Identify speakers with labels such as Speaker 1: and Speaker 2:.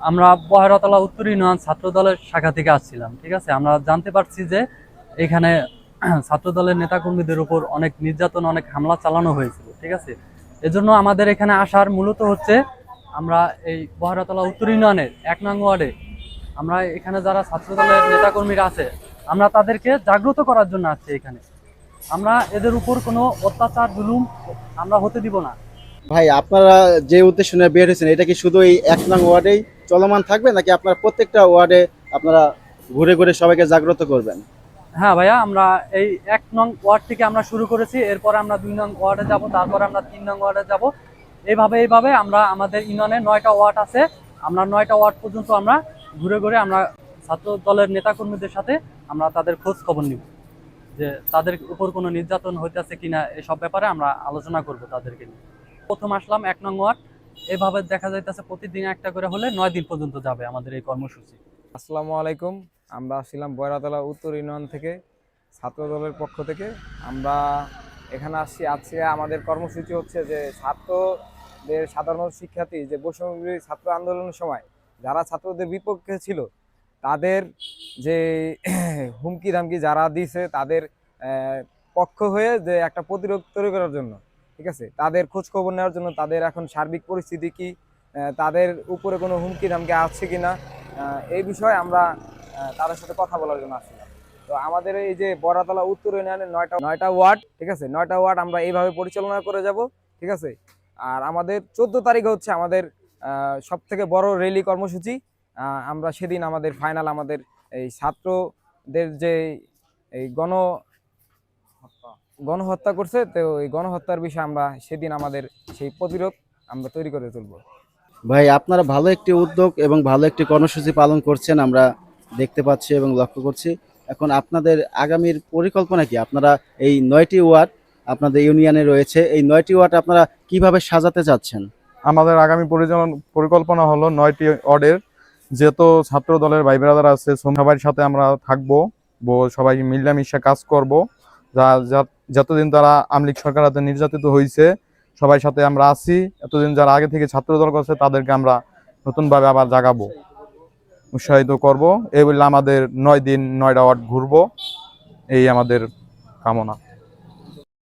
Speaker 1: আমরা বহেরতলা উত্তর ইউনিয়ন ছাত্র দলের শাখা থেকে আসছিলাম, ঠিক আছে? আমরা জানতে পারছি যে এখানে ছাত্র দলের নেতাকর্মীদের উপর অনেক নির্যাতন, অনেক হামলা চালানো হয়েছিল, ঠিক আছে? এজন্য আমাদের এখানে আসার মূলত হচ্ছে আমরা এই বহেরতলা উত্তর ইউনিয়নের এক নং ওয়ার্ডে আমরা এখানে যারা ছাত্র দলের নেতাকর্মীরা আছে, আমরা তাদেরকে জাগ্রত করার জন্য আসছি এখানে। আমরা এদের উপর কোনো অত্যাচার, জুলুম আমরা হতে দিব না।
Speaker 2: ভাই, আপনারা যে উদ্দেশ্য নিয়ে বের হয়েছেন, এটা কি শুধু এই এক নং ওয়ার্ডেই চলমান থাকবে নাকি আপনারা প্রত্যেকটা ওয়ার্ডে আপনারা ঘুরে ঘুরে সবাইকে জাগ্রত করবেন?
Speaker 1: হ্যাঁ ভাইয়া, আমরা এই এক নং ওয়ার্ড থেকে আমরা শুরু করেছি, এরপর আমরা দুই নং ওয়ার্ডে যাব, তারপর আমরা তিন নং ওয়ার্ডে যাব। এইভাবে এইভাবে আমরা আমাদের ইউনিয়নে নয়টা ওয়ার্ড আছে। আমরা নয়টা ওয়ার্ড পর্যন্ত আমরা ঘুরে ঘুরে আমরা ছাত্র দলের নেতাকর্মীদের সাথে আমরা তাদের খোঁজ খবর নিব। যে তাদের উপর কোনো নির্যাতন হইতেছে কিনা এসব ব্যাপারে আমরা আলোচনা করব তাদেরকে নিয়ে। প্রথম আসলাম এক নং ওয়ার্ড। এভাবে দেখা যাইতেছে প্রতিদিন একটা করে হলে নয় দিন পর্যন্ত যাবে আমাদের এই কর্মসূচি।
Speaker 3: আসসালামু আলাইকুম। আমরা আসছিলাম বয়রাতলা উত্তর ইউনিয়ন থেকে ছাত্র দলের পক্ষ থেকে। আমরা এখানে আসছি, আজকে আমাদের কর্মসূচি হচ্ছে যে ছাত্রদের সাধারণ শিক্ষার্থী, যে বৈষম্যবিরোধী ছাত্র আন্দোলনের সময় যারা ছাত্রদের বিপক্ষে ছিল, তাদের যে হুমকি ধামকি যারা দিয়েছে তাদের পক্ষ হয়ে যে একটা প্রতিরোধ তৈরি করার জন্য ঠিক আছে? তাদের খোঁজ খবর নেওয়ার জন্য তাদের এখন সার্বিক পরিস্থিতি কি? তাদের উপরে কোনো হুমকি ধামকি আছে কি না? এই বিষয়ে আমরা তাদের সাথে কথা বলার জন্য আসছিলাম। তো আমাদের এই যে বড়াতলা উত্তর ইউনিয়নের নয়টা নয়টা ওয়ার্ড, ঠিক আছে? নয়টা ওয়ার্ড আমরা এইভাবে পরিচালনা করে যাব, ঠিক আছে? আর আমাদের চোদ্দ তারিখে হচ্ছে আমাদের সব থেকে বড় রেলি কর্মসূচি। আমরা সেদিন আমাদের ফাইনাল আমাদের এই ছাত্রদের যে এই গণ গণহত্যা করছে তো এই গণহত্যার বিষয়ে আমরা সেদিন আমাদের সেই প্রতিরোধ আমরা তৈরি করে তুলবো।
Speaker 2: ভাই আপনারা ভালো একটি উদ্যোগ এবং ভালো একটি কর্মসূচি পালন করছেন আমরা দেখতে পাচ্ছি এবং লক্ষ্য করছি। এখন আপনাদের আগামীর পরিকল্পনা কি? আপনারা এই নয়টি ওয়ার্ড আপনাদের ইউনিয়নে রয়েছে এই নয়টি ওয়ার্ড আপনারা কীভাবে সাজাতে চাচ্ছেন?
Speaker 4: আমাদের আগামী পরিচালন পরিকল্পনা হলো নয়টি অর্ডের যেহেতু ছাত্র দলের ভাই ব্রাদার আছে সবার সাথে আমরা থাকব ব- সবাই মিলামিশা কাজ করব। যা যা- যতদিন তারা আমলিক সরকার হাতে নির্যাতিত হয়েছে সবাই সাথে আমরা আছি। এতদিন যারা আগে থেকে ছাত্র দল করছে, তাদেরকে আমরা নতুনভাবে আবার জাগাবো। উৎসাহিত করব। এই বললে আমাদের নয় দিন, নয়টা ওয়ার্ড ঘুরবো। এই আমাদের কামনা।